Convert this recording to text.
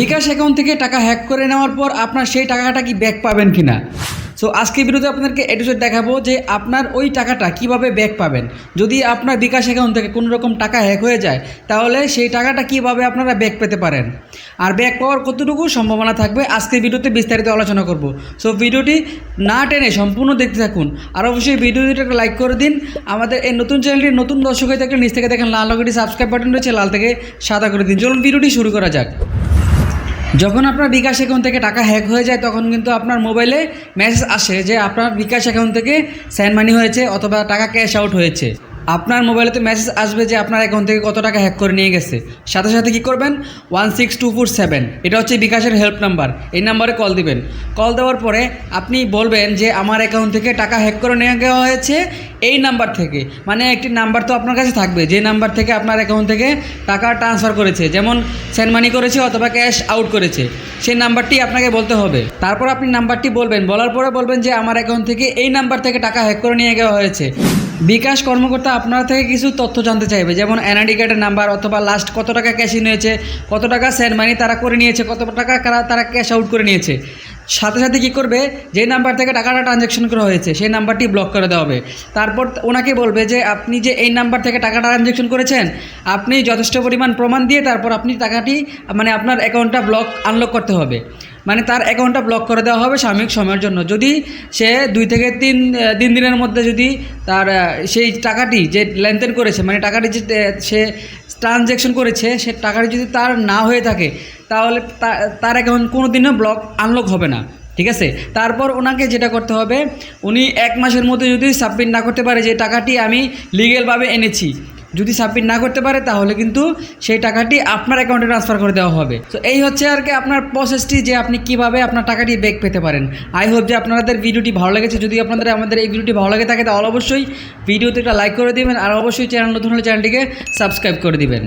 বিকাশ account থেকে টাকা hack করে নেওয়ার পর আপনার সেই টাকাটা কি ব্যাক পাবেন কি না সো আজকে ভিডিওতে আপনাদেরকে এটুসেট দেখাবো যে আপনার ওই টাকাটা কীভাবে ব্যাক পাবেন। যদি আপনার বিকাশ অ্যাকাউন্ট থেকে কোনো রকম টাকা হ্যাক হয়ে যায়, তাহলে সেই টাকাটা কীভাবে আপনারা ব্যাক পেতে পারেন? আর ব্যাক পাওয়ার কতটুকু সম্ভাবনা থাকবে আজকে ভিডিওতে বিস্তারিত আলোচনা করব। সো ভিডিওটি না টেনে সম্পূর্ণ দেখতে থাকুন। আর অবশ্যই ভিডিওটি একটা লাইক করে দিন। আমাদের এই নতুন চ্যানেলটি নতুন দর্শক হয়ে থাকলে নিচ থেকে দেখেন লাল লগটি সাবস্ক্রাইব বাটন রয়েছে, লাল থেকে সাদা করে দিন। চলুন ভিডিওটি শুরু করা যাক। যখন আপনার বিকাশ অ্যাকাউন্ট থেকে টাকা হ্যাক হয়ে যায়, তখন কিন্তু আপনার মোবাইলে মেসেজ আসে যে আপনার বিকাশ অ্যাকাউন্ট থেকে স্যান্ড মানি হয়েছে অথবা টাকা ক্যাশ আউট হয়েছে। আপনার মোবাইলেতে মেসেজ আসবে যে আপনার অ্যাকাউন্ট থেকে কত টাকা হ্যাক করে নিয়ে গেছে। সাথে সাথে কী করবেন? One six two four seven এটা হচ্ছে বিকাশের হেল্প নাম্বার এই নাম্বারে কল দিবেন। কল দেওয়ার পরে আপনি বলবেন যে, আমার অ্যাকাউন্ট থেকে টাকা হ্যাক করে নিয়ে যাওয়া হয়েছে এই নাম্বার থেকে। মানে একটি নাম্বার তো আপনার কাছে থাকবে, যে নাম্বার থেকে আপনার অ্যাকাউন্ট থেকে টাকা ট্রান্সফার করেছে। যেমন সেন্ড মানি করেছে অথবা ক্যাশ আউট করেছে। সেই নাম্বারটি আপনাকে বলতে হবে। তারপর আপনি নাম্বারটি বলবেন। বলার পরে বলবেন যে, আমার অ্যাকাউন্ট থেকে এই নাম্বার থেকে টাকা হ্যাক করে নিয়ে যাওয়া হয়েছে। বিকাশ কর্মকর্তা আপনার থেকে কিছু তথ্য জানতে চাইবে, যেমন এনআইডি কার্ডের নাম্বার অথবা লাস্ট কত টাকা ক্যাশ ইন হয়েছে, কত টাকা সেন্ড মানি তারা করে নিয়েছে, কত টাকা তারা ক্যাশ আউট করে নিয়েছে। সাথে সাথে কী করবে? যে নাম্বার থেকে টাকাটা ট্রানজ্যাকশন করা হয়েছে, সেই নাম্বারটি ব্লক করে দেওয়া হবে। তারপর ওনাকে বলবে যে, আপনি যে এই নাম্বার থেকে টাকাটা ট্রানজ্যাকশন করেছেন, আপনি যথেষ্ট পরিমাণ প্রমাণ দিয়ে তারপর আপনি টাকাটি মানে আপনার অ্যাকাউন্টটা ব্লক আনলক করতে হবে। মানে তার অ্যাকাউন্টটা ব্লক করে দেওয়া হবে সাময়িক সময়ের জন্য। যদি সে দুই থেকে তিন তিন দিনের মধ্যে যদি তার সেই টাকাটি যে লেনদেন করেছে মানে টাকাটি যে, সে ট্রানজ্যাকশন করেছে, সে টাকাটি যদি তার না হয়ে থাকে, তাহলে তার অ্যাকাউন্ট কোনো দিনও ব্লক আনলক হবে না, ঠিক আছে? তারপর ওনাকে যেটা করতে হবে, উনি এক মাসের মধ্যে যদি সাবমিট না করতে পারে যে টাকাটি আমি লিগেলভাবে এনেছি যদি সাবমিট না করতে পারে, তাহলে কিন্তু সেই টাকাটি আপনার অ্যাকাউন্টে ট্রান্সফার করে দেওয়া হবে। তো এই হচ্ছে আর কি আপনার প্রসেসটি যে আপনি কীভাবে আপনার টাকাটি ব্যাক পেতে পারেন। আই হোপ যে আপনাদের ভিডিওটি ভালো লেগেছে। যদি আপনাদের, আমাদের এই ভিডিওটি ভালো লাগে থাকে, তাহলে অবশ্যই ভিডিওতে একটা লাইক করে দেবেন, আর অবশ্যই চ্যানেল নতুন হলে চ্যানেলটিকে সাবস্ক্রাইব করে দিবেন।